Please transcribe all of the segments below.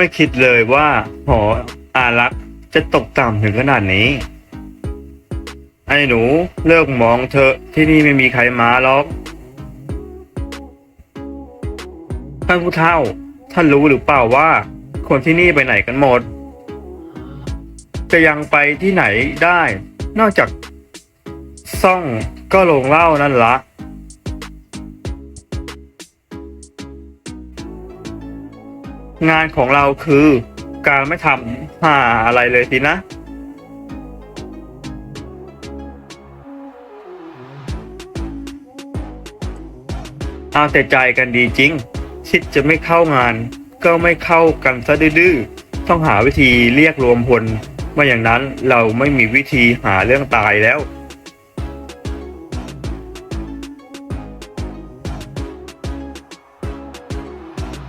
ไม่คิดเลยว่าหออารักษ์จะตกต่ำถึงขนาดนี้ ไอ้หนูเลิกมองเถอที่นี่ไม่มีใครมาหรอกท่านผู้เฒ่า ท่านรู้หรือเปล่าว่า คนที่นี่ไปไหนกันหมด จะยังไปที่ไหนได้ นอกจากซ่องก็ลงเหล่านั่นละ งานของเราคือการไม่ทำหาอะไรเลยสินะ เอาแต่ใจกันดีจริง คิดจะไม่เข้างาน ก็ไม่เข้ากันซะดื้อๆต้องหาวิธีเรียกรวมพลไม่อย่างนั้นเราไม่มีวิธีหาเรื่องตายแล้ว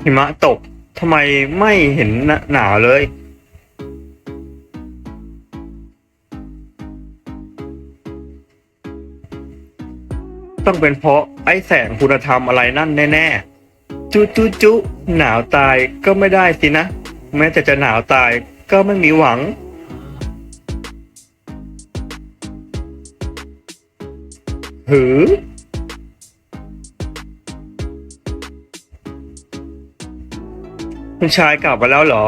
หิมะตก ทำไมไม่เห็นหนาวเลย ต้องเป็นเพราะไอ้แสงคุณธรรมอะไรนั่นแน่ๆ จุจุจุหนาวตายก็ไม่ได้สินะ แม้แต่จะหนาวตายก็ไม่มีหวัง หือ คุณชายกลับมาแล้วเหรอ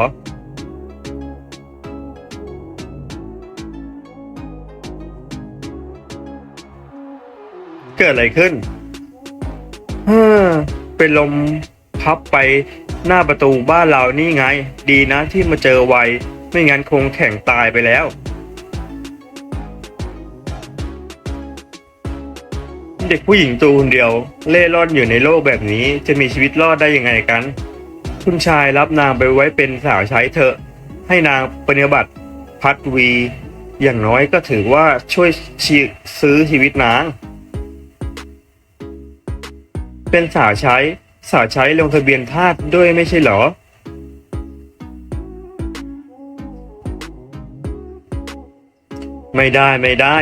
เกิดอะไรขึ้นเฮ้อเป็นลมพับไปหน้าประตูบ้านเรานี่ไง ดีนะที่มาเจอไว ไม่งั้นคงแข่งตายไปแล้ว เด็กผู้หญิงตัวคนเดียว เล่ร่อนอยู่ในโลกแบบนี้จะมีชีวิตรอดได้ยังไงกัน คุณชายรับนางไปไว้เป็นสาวใช้เถอะ ให้นางปฏิบัติพัดวี อย่างน้อยก็ถือว่าช่วยชีซื้อชีวิตนาง เป็นสาวใช้ สาวใช้ลงทะเบียนทาสด้วยไม่ใช่หรอ ไม่ได้ไม่ได้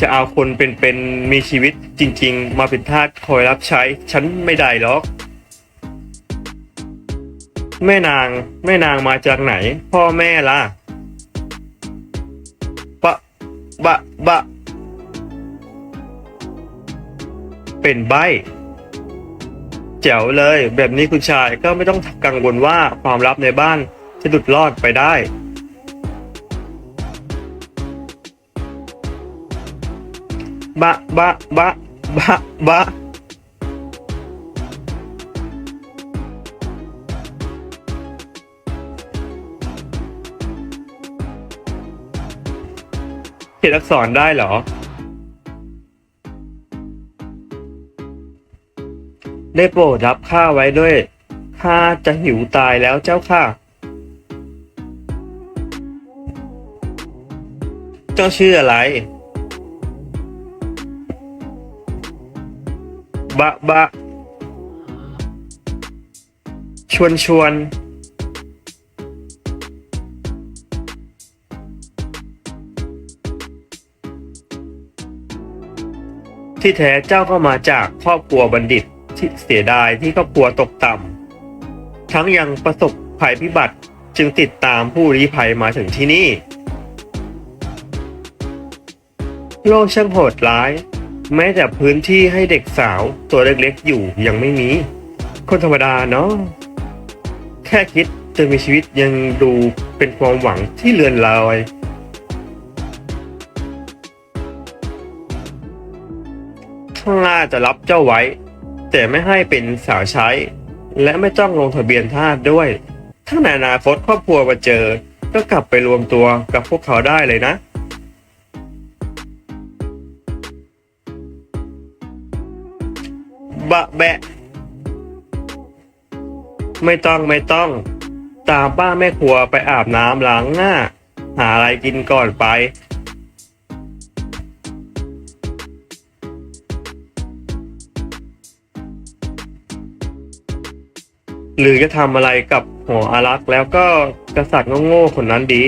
จะเอาคนเป็นๆมีชีวิตจริง ๆ มาเป็นทาสคอยรับใช้ ฉันไม่ได้หรอก แม่นาง แม่นางมาจากไหน พ่อแม่ล่ะบะบะ บะ เป็นใบแจ๋วเลย แบบนี้คุณชายก็ไม่ต้องกังวลว่าความลับในบ้านจะหลุดรอดไปได้บะบะบะบะบะ ยนอักษรได้เหรอ ได้โปรดรับข้าไว้ด้วย ข้าจะหิวตายแล้วเจ้าค่ะ เจ้าชื่ออะไร บะบะ ชวนชวน ที่แท้เจ้าก็มาจากครอบครัวบัณฑิตที่เสียดายที่ครอบครัวตกต่ำทั้งยังประสบภัยพิบัติจึงติดตามผู้ลี้ภัยมาถึงที่นี่ โลกช่างโหดร้าย แม้แต่พื้นที่ให้เด็กสาวตัวเล็กๆอยู่ยังไม่มี คนธรรมดาเนาะแค่คิดจะมีชีวิตยังดูเป็นความหวังที่เลือนลอย ข้างหน้าจะรับเจ้าไว้ แต่ไม่ให้เป็นสาวใช้ และไม่ต้องลงทะเบียนทาสด้วย ถ้าในอนาคตครอบครัวมาเจอ ก็กลับไปรวมตัวกับพวกเขาได้เลยนะบะแบะ ไม่ต้องไม่ต้อง ตามป้าแม่ครัวไปอาบน้ำล้างหน้า หาอะไรกินก่อนไป หรือจะทำอะไรกับหัวอารักษ์แล้วก็กษัตริย์โง่ๆคนนั้นดี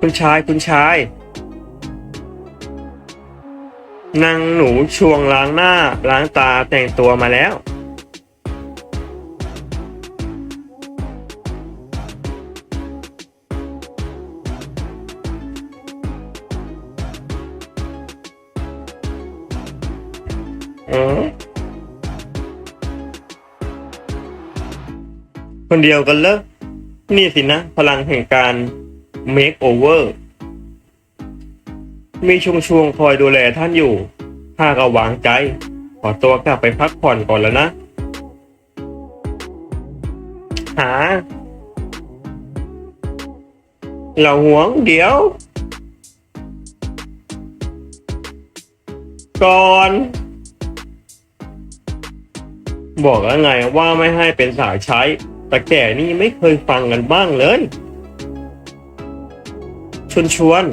คุณชายคุณชายนางหนูช่วงล้างหน้าล้างตาแต่งตัวมาแล้ว อื คนเดียวกันเลยนี่สินะ พลังแห่งการ make over มีชุงชวงคอยดูแลท่านอยู่ข้าก็วางใจ ขอตัวกลับไปพักผ่อนก่อนแล้วนะ หา เราหวงเดี๋ยว ก่อน บอกแล้วไงว่าไม่ให้เป็นสายใช้ แต่แก่นี่ไม่เคยฟังกันบ้างเลย ชวนชวน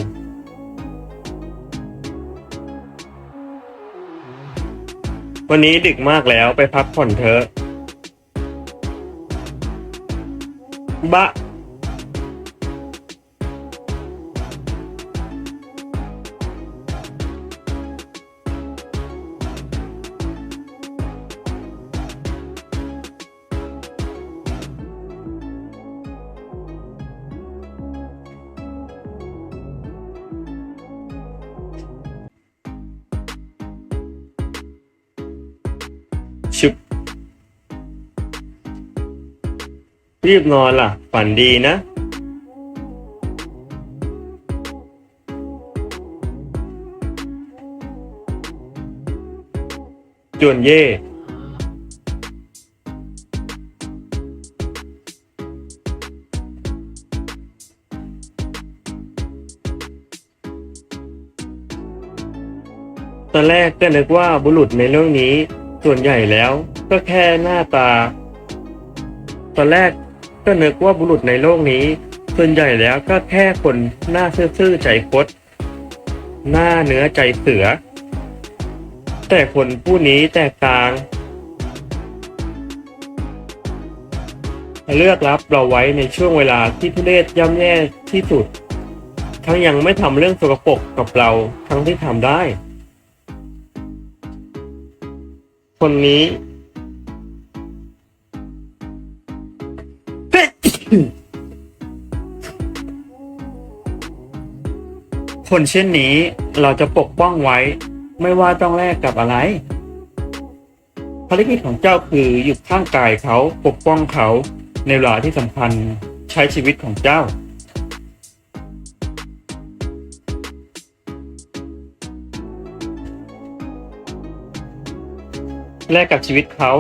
วันนี้ดึกมากแล้วไปพักผ่อนเถอะบะ ชุบรีบนอนล่ะ ฝันดีนะจวนเย่ตอนแรกก็นึกว่าบุรุษในเรื่องนี้ ส่วนใหญ่แล้วก็แค่หน้าตา ตอนแรกก็นึกว่าบุรุษในโลกนี้ ส่วนใหญ่แล้วก็แค่คนหน้าซื่อๆใจคดหน้าเนื้อใจเสือ แต่คนผู้นี้แตกต่าง เลือกรับเราไว้ในช่วงเวลาที่ทุเรศย่ำแย่ที่สุด ทั้งยังไม่ทำเรื่องสกปรกกับเราทั้งที่ทำได้ คนนี้คนเช่นนี้เราจะปกป้องไว้ ไม่ว่าต้องแลกกับอะไรภารกิจของเจ้าคืออยู่ข้างกายเขาปกป้องเขาในเวลาที่สำคัญใช้ชีวิตของเจ้า แลกกับชีวิตเขา